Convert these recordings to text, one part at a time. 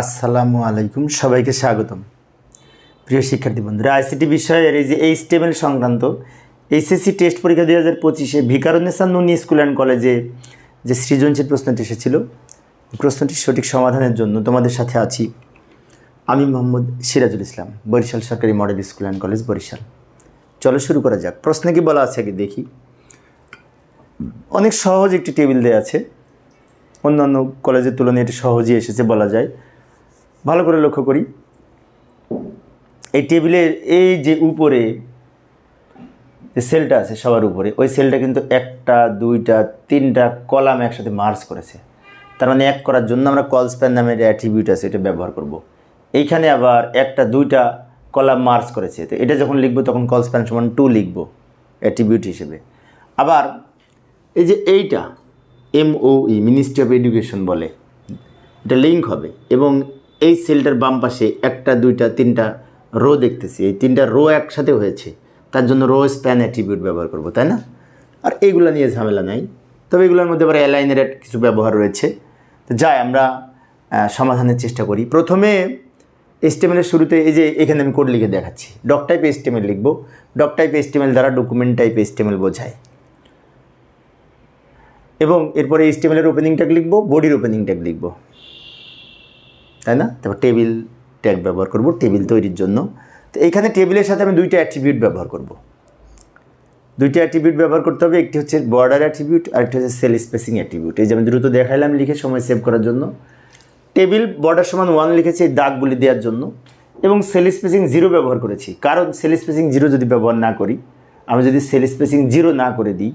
আসসালামু আলাইকুম, সবাইকে স্বাগতম। প্রিয় শিক্ষার্থী বন্ধুরা, আইসিটি বিষয়ের এই যে এইচ এইচটিএমএল সংক্রান্ত এইচএসসি টেস্ট পরীক্ষা দুই হাজার পঁচিশে ভিকারুন্নেসা নুনি স্কুল অ্যান্ড কলেজে যে সৃজনশীল প্রশ্নটি এসেছিল প্রশ্নটির সঠিক সমাধানের জন্য তোমাদের সাথে আছি আমি মোহাম্মদ সিরাজুল ইসলাম, বরিশাল সরকারি model school and college Barishal. চলো শুরু করা যাক। প্রশ্নে কি বলা আছে আগে দেখি। অনেক সহজ একটি টেবিল দেওয়া আছে। অন্যান্য কলেজের তুলনায় এটি সহজেই এসেছে বলা যায়। ভালো করে লক্ষ্য করি। এই টেবিলের এই যে উপরে যে সেলটা আছে সবার উপরে, ওই সেলটা কিন্তু একটা, দুইটা, তিনটা কলাম একসাথে মার্চ করেছে। তার মানে এক করার জন্য আমরা কল স্প্যান নামের অ্যাট্রিবিউট আছে এটা ব্যবহার করব। এইখানে আবার একটা, দুইটা কলাম মার্চ করেছে। তো এটা যখন লিখব তখন কল স্প্যান সমান টু লিখব অ্যাট্রিবিউট হিসেবে। আবার এই যে এইটা এমওই মিনিস্ট্রি অফ এডুকেশন বলে, এটা লিঙ্ক হবে এবং এই সেলটার বাম পাশে একটা, দুইটা, তিনটা রো দেখতেছি। এই তিনটা রো একসাথে হয়েছে। তার জন্য রো স্প্যান অ্যাট্রিবিউট ব্যবহার করব, তাই না? আর এইগুলো নিয়ে ঝামেলা নাই। তবে এগুলোর মধ্যে আবার অ্যালাইনের কিছু ব্যবহার রয়েছে। তো যাই, আমরা সমাধানের চেষ্টা করি। প্রথমে এস্টিমেলের শুরুতে এই যে এখানে আমি কোড লিখে দেখাচ্ছি। ডক টাইপ এস্টিমেল লিখব। ডক টাইপ এস্টিমেল দ্বারা ডকুমেন্ট টাইপ এস্টিমেল বোঝায়। এবং এরপরে এইচটিএমএলের ওপেনিং ট্যাগ লিখব বডির ওপেনিং ট্যাগ লিখব। তাই না? তারপর টেবিল ট্যাগ ব্যবহার করব টেবিল তৈরির জন্য। তো এখানে টেবিলের সাথে আমি দুইটা অ্যাট্রিবিউট ব্যবহার করব। দুইটা অ্যাট্রিবিউট ব্যবহার করতে হবে, একটি হচ্ছে বর্ডার অ্যাট্রিবিউট আর একটি হচ্ছে সেল স্পেসিং অ্যাট্রিবিউট এই যে আমি দ্রুত দেখাইলাম, লিখে সময় সেভ করার জন্য। টেবিল বর্ডার সমান ওয়ান লিখেছি এই দাগগুলি দেওয়ার জন্য। এবং সেল স্পেসিং জিরো ব্যবহার করেছি। কারণ সেল স্পেসিং জিরো যদি ব্যবহার না করি, আমি যদি সেল স্পেসিং জিরো না করে দিই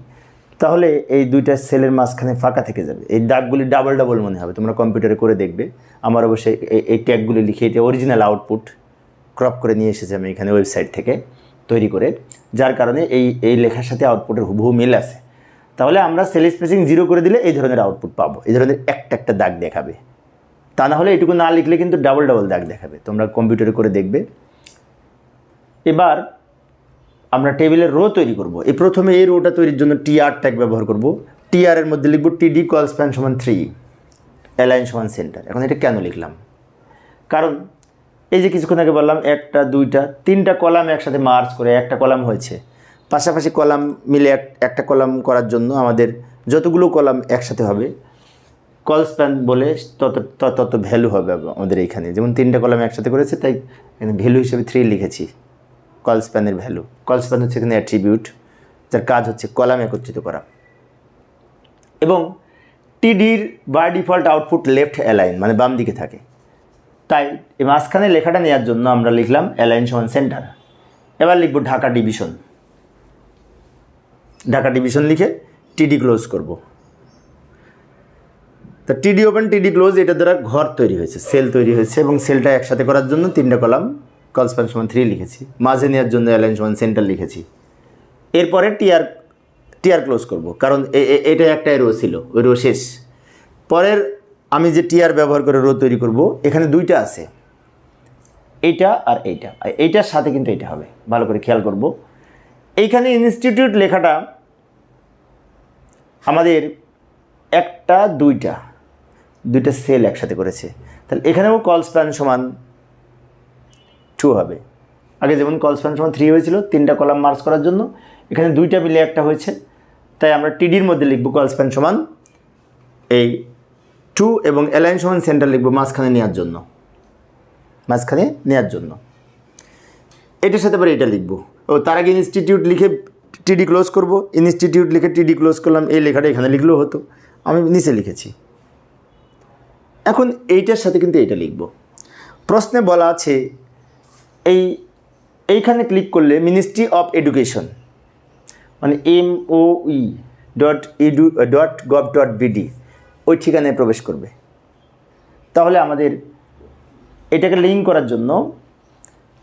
তাহলে এই দুইটা সেলের মাঝখানে ফাঁকা থেকে যাবে। এই দাগগুলি ডাবল ডাবল মনে হবে, তোমরা কম্পিউটারে করে দেখবে। আমার অবশ্যই এই- ট্যাগগুলি লিখে এটা অরিজিনাল আউটপুট ক্রপ করে নিয়ে এসেছি আমি এখানে ওয়েবসাইট থেকে তৈরি করে, যার কারণে এই এই লেখার সাথে আউটপুটের হুবহু মিল আছে। তাহলে আমরা সেল স্পেসিং জিরো করে দিলে এই ধরনের আউটপুট পাবো, এই ধরনের একটা একটা দাগ দেখাবে। তা না হলে এটুকু না লিখলে কিন্তু ডাবল ডাবল দাগ দেখাবে, তোমরা কম্পিউটারে করে দেখবে। এবার আমরা টেবিলের রো তৈরি করব। এই প্রথমে এই রোটা তৈরির জন্য টিআর ট্যাগ ব্যবহার করব। টিআর এর মধ্যে লিখব টিডি কল স্প্যান সমান থ্রি অ্যালাইন সমান সেন্টার এখন এটা কেন লিখলাম? কারণ এই যে কিছুক্ষণ আগে বললাম, একটা, দুইটা, তিনটা কলাম একসাথে মার্চ করে একটা কলাম হয়েছে। পাশাপাশি কলাম মিলে এক, একটা কলাম করার জন্য আমাদের যতগুলো কলাম একসাথে হবে কল স্প্যান বলে তত তত ভ্যালু হবে আমাদের এইখানে যেমন তিনটা কলাম একসাথে করেছে, তাই ভ্যালু হিসেবে থ্রি লিখেছি। কল স্প্যানের ভ্যালু। কল স্প্যান হচ্ছে এখানে অ্যাট্রিবিউট, যার কাজ হচ্ছে কলাম একত্রিত করা। এবং টিডির by default output left align মানে বাম দিকে থাকে। তাই এই মাঝখানে লেখাটা নেওয়ার জন্য আমরা লিখলাম অ্যালাইন সমান সেন্টার। এবার লিখব ঢাকা ডিভিশন। ঢাকা ডিভিশন লিখে টিডি ক্লোজ করব। তা টিডি ওপেন, টিডি ক্লোজ, এটা দ্বারা ঘর তৈরি হয়েছে, সেল তৈরি হয়েছে এবং সেলটা একসাথে করার জন্য তিনটা কলাম কলসপ্যান সমান থ্রি লিখেছি। মাঝে নেওয়ার জন্য অ্যালাইন সমান সেন্টার লিখেছি। এরপরে টিআর টিআর ক্লোজ করব। কারণ এটা একটা রো ছিল, ওই রো শেষ। পরের আমি যে টিআর ব্যবহার করে রো তৈরি করব, এখানে দুইটা আছে। এইটা আর এইটা। এইটার সাথে কিন্তু এটা হবে। ভালো করে খেয়াল করব। এইখানে ইনস্টিটিউট লেখাটা আমাদের একটা, দুইটা দুইটা সেল একসাথে করেছে। তাহলে এখানেও কল স্প্যান সমান টু হবে। আগে যেমন কল স্প্যান সমান থ্রি হয়েছিল, তিনটা কলাম মার্চ করার জন্য, এখানে দুইটা মিলে একটা হয়েছে। তাই আমরা টিডির মধ্যে লিখব কল স্প্যান সমান এই টু এবং অ্যালাইন সমান সেন্টার লিখব মাঝখানে নেওয়ার জন্য। মাঝখানে নেওয়ার জন্য। এটার সাথে আবার এটা লিখব। ও, তার আগে ইনস্টিটিউট লিখে টিডি ক্লোজ করব। ইনস্টিটিউট লিখে টিডি ক্লোজ করলাম, এই লেখাটা এখানে লিখলেও হতো। আমি নিচে লিখেছি। এখন এইটার সাথে কিন্তু এইটা লিখব। প্রশ্নে বলা আছে এই, এইখানে ক্লিক করলে মিনিস্ট্রি অফ এডুকেশন মানে M O E dot edu dot gov dot BD ওই ঠিকানায় প্রবেশ করবে। তাহলে আমাদের এটাকে লিঙ্ক করার জন্য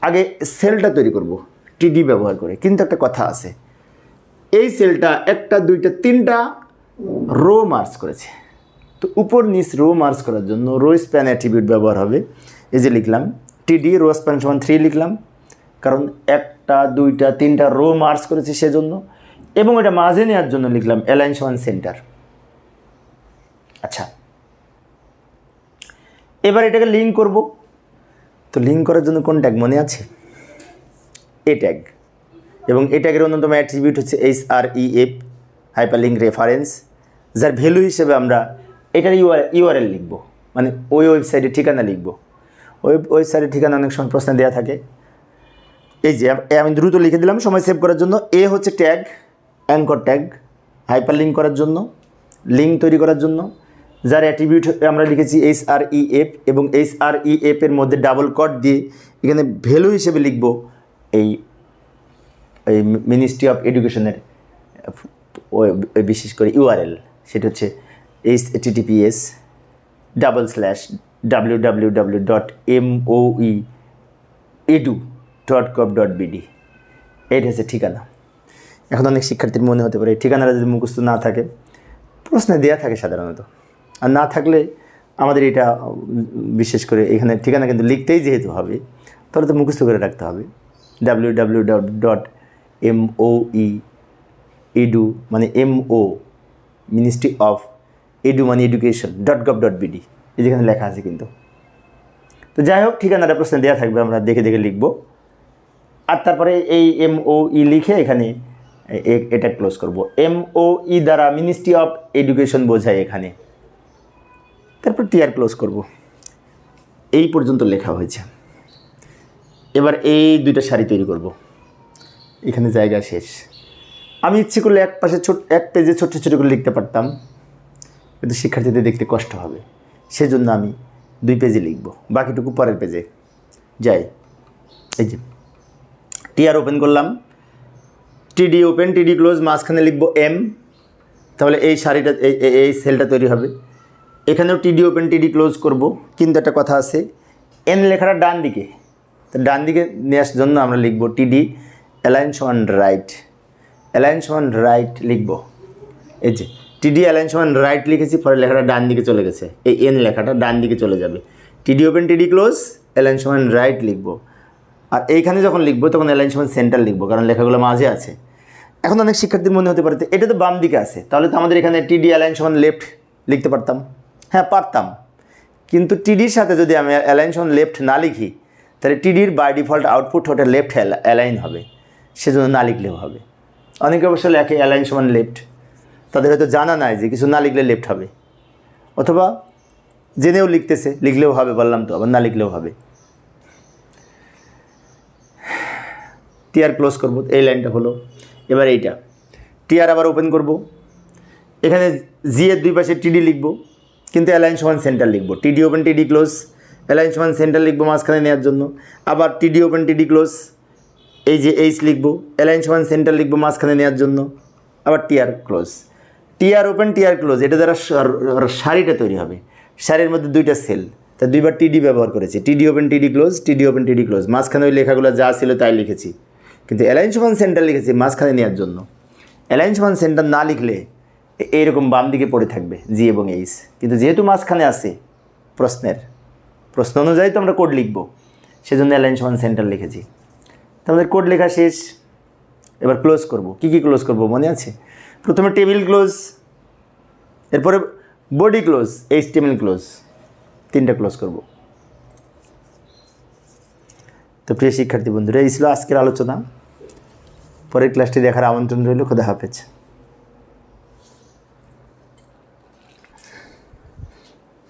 আগে সেলটা তৈরি করব টিডি ব্যবহার করে। কিন্তু একটা কথা আছে, এই সেলটা একটা, দুইটা, তিনটা রো মার্চ করেছে। তো উপর নিচ রো মার্চ করার জন্য রো স্প্যান অ্যাট্রিবিউট ব্যবহার হবে। এই যে লিখলাম টিডি রো স্প্যান সমান থ্রি লিখলাম। কারণ একটা, দুইটা, তিনটা রো মার্চ করেছি সেজন্য। এবং এটা মাঝে নেওয়ার জন্য লিখলাম অ্যালাইন সমান সেন্টার আচ্ছা। এবার এটাকে লিঙ্ক করব। তো লিঙ্ক করার জন্য কোন ট্যাগ মনে আছে? এ ট্যাগ এবং এ ট্যাগের অন্যতম অ্যাট্রিবিউট হচ্ছে H R E F hyper link reference যার ভ্যালু হিসেবে আমরা এটার ইউআর ইউআরএল লিখব। মানে ওই ওয়েবসাইটের ঠিকানা লিখব। ওই ওয়েবসাইটের ঠিকানা অনেক সময় প্রশ্নে দেওয়া থাকে। এই যে আমি দ্রুত লিখে দিলাম, সময় সেভ করার জন্য। এ হচ্ছে tag anchor tag hyper link করার জন্য লিঙ্ক তৈরি করার জন্য। যার অ্যাট্রিবিউট আমরা লিখেছি এইচ আর ই এফ এবং এইচ আর ই এফ এর মধ্যে ডাবল কট দিয়ে এখানে ভ্যালু হিসেবে লিখব এই এই মিনিস্ট্রি অফ এডুকেশনের বিশেষ করে ইউআরএল সেটা হচ্ছে https double slash BD এইটা হচ্ছে ঠিকানা। এখন অনেক শিক্ষার্থীর মনে হতে পারে, ঠিকানাটা যদি মুখস্থ না থাকে, প্রশ্নে দেওয়া থাকে সাধারণত। আর না থাকলে আমাদের এটা, বিশেষ করে এখানে ঠিকানা কিন্তু লিখতেই যেহেতু হবে, তাহলে তো মুখস্থ করে রাখতে হবে। W W dot M O E মানে M O ministry of edu মানে education dot gov dot BD এই যেখানে লেখা আছে কিন্তু। তো যাই হোক, ঠিকানাটা প্রশ্নে দেওয়া থাকবে, আমরা দেখে দেখে লিখব। আর তারপরে এই এম ও ই লিখে এখানে এটা ক্লোজ করব। এম ও ই দ্বারা মিনিস্ট্রি অফ এডুকেশন বোঝায় এখানে। তারপর টিআর ক্লোজ করব। এই পর্যন্ত লেখা হয়েছে। এবার এই দুইটা শাড়ি তৈরি করব। এখানে জায়গা শেষ। আমি ইচ্ছে করলে এক পাশে ছোট, এক পেজে ছোট্ট ছোটো করে লিখতে পারতাম। কিন্তু শিক্ষার্থীদের দেখতে কষ্ট হবে। সেজন্য আমি দুই পেজে লিখব, বাকিটুকু পরের পেজে। যাই, এই যে, টিআর ওপেন করলাম, টিডি ওপেন, টিডি ক্লোজ, মাঝখানে লিখব এম, তাহলে এই শাড়িটা, এই, এই- সেলটা তৈরি হবে। এখানেও টিডি ওপেন, টিডি ক্লোজ করব, কিন্তু একটা কথা আছে, এন লেখাটা ডান দিকে, তো ডান দিকে নিয়ে আসার জন্য আমরা লিখব TD alliance one right alliance one right লিখব। এই যে টিডি অ্যালায়েন্স ওয়ান রাইট লিখেছি, পরে লেখাটা ডান দিকে চলে গেছে। এই এন লেখাটা ডান দিকে চলে যাবে। টিডি ওপেন টিডি ক্লোজ অ্যালায়েন্স ওয়ান রাইট লিখব। আর এইখানে যখন লিখব, তখন অ্যালায়েন্স ওয়ান সেন্টার লিখব, কারণ লেখাগুলো মাঝে আছে। এখন অনেক শিক্ষার্থীর মনে হতে পারে এটা তো বাম দিকে আছে। তাহলে তো আমাদের এখানে টিডি অ্যালায়েন্স ওয়ান লেফট লিখতে পারতাম। হ্যাঁ পারতাম। কিন্তু টিডির সাথে যদি আমি অ্যালায়েন্স ওয়ান লেফট না লিখি, তাহলে টিডির বাই ডিফল্ট আউটপুট ওটা লেফট অ্যালাইন হবে। সেজন্য না লিখলেও হবে। অনেকে অবশ্য লেখে অ্যালাইন সমান লেফট তাদের হয়তো জানা নাই যে কিছু না লিখলে লেফট হবে। অথবা জেনেও লিখতেছে, লিখলেও হবে বললাম তো, আবার না লিখলেও হবে। টিআর ক্লোজ করব, এই লাইনটা হলো। এবার এইটা। টিআর আবার ওপেন করব। এখানে জি এর দুই পাশে টিডি লিখব, কিন্তু অ্যালায়েন্স ওয়ান সেন্টার লিখব। টিডি ওপেন, টিডি ক্লোজ। অ্যালায়েন্স ওয়ান সেন্টার লিখব মাঝখানে নেওয়ার জন্য। আবার টিডি ওপেন, টিডি ক্লোজ। এই যে এইচ লিখব অ্যালায়েন্স ওয়ান সেন্টার লিখব মাঝখানে নেওয়ার জন্য। আবার TR close. TR open TR close, এটা দ্বারা শাড়িটা তৈরি হবে। শাড়ির মধ্যে দুইটা সেল। তা দুইবার টিডি ব্যবহার করেছি। টিডি ওপেন, টিডি ক্লোজ, টিডি ওপেন, টিডি ক্লোজ। মাঝখানে ওই লেখাগুলো যা ছিল তাই লিখেছি। কিন্তু অ্যালায়েন্স ওয়ান সেন্টার লিখেছি মাঝখানে নেওয়ার জন্য। অ্যালায়েন্স ওয়ান সেন্টার না লিখলে এইরকম বাম দিকে পড়ে থাকবে জি এবং এইচ কিন্তু যেহেতু মাঝখানে আছে প্রশ্নের, প্রশ্ন অনুযায়ী তো আমরা কোড লিখব। সেজন্য অ্যালায়েন্স ওয়ান সেন্টার লিখেছি। তো আমাদের কোড লেখা শেষ। এবার ক্লোজ করব। কি কি ক্লোজ করব মনে আছে? প্রথমে টেবিল ক্লোজ, এরপরে body close H table close, তিনটা ক্লোজ করব। তো প্রিয় শিক্ষার্থী বন্ধুরা, এই ছিল আজকের আলোচনা। পরের ক্লাসটি দেখার আমন্ত্রণ রইল, খোদা হাফেজ।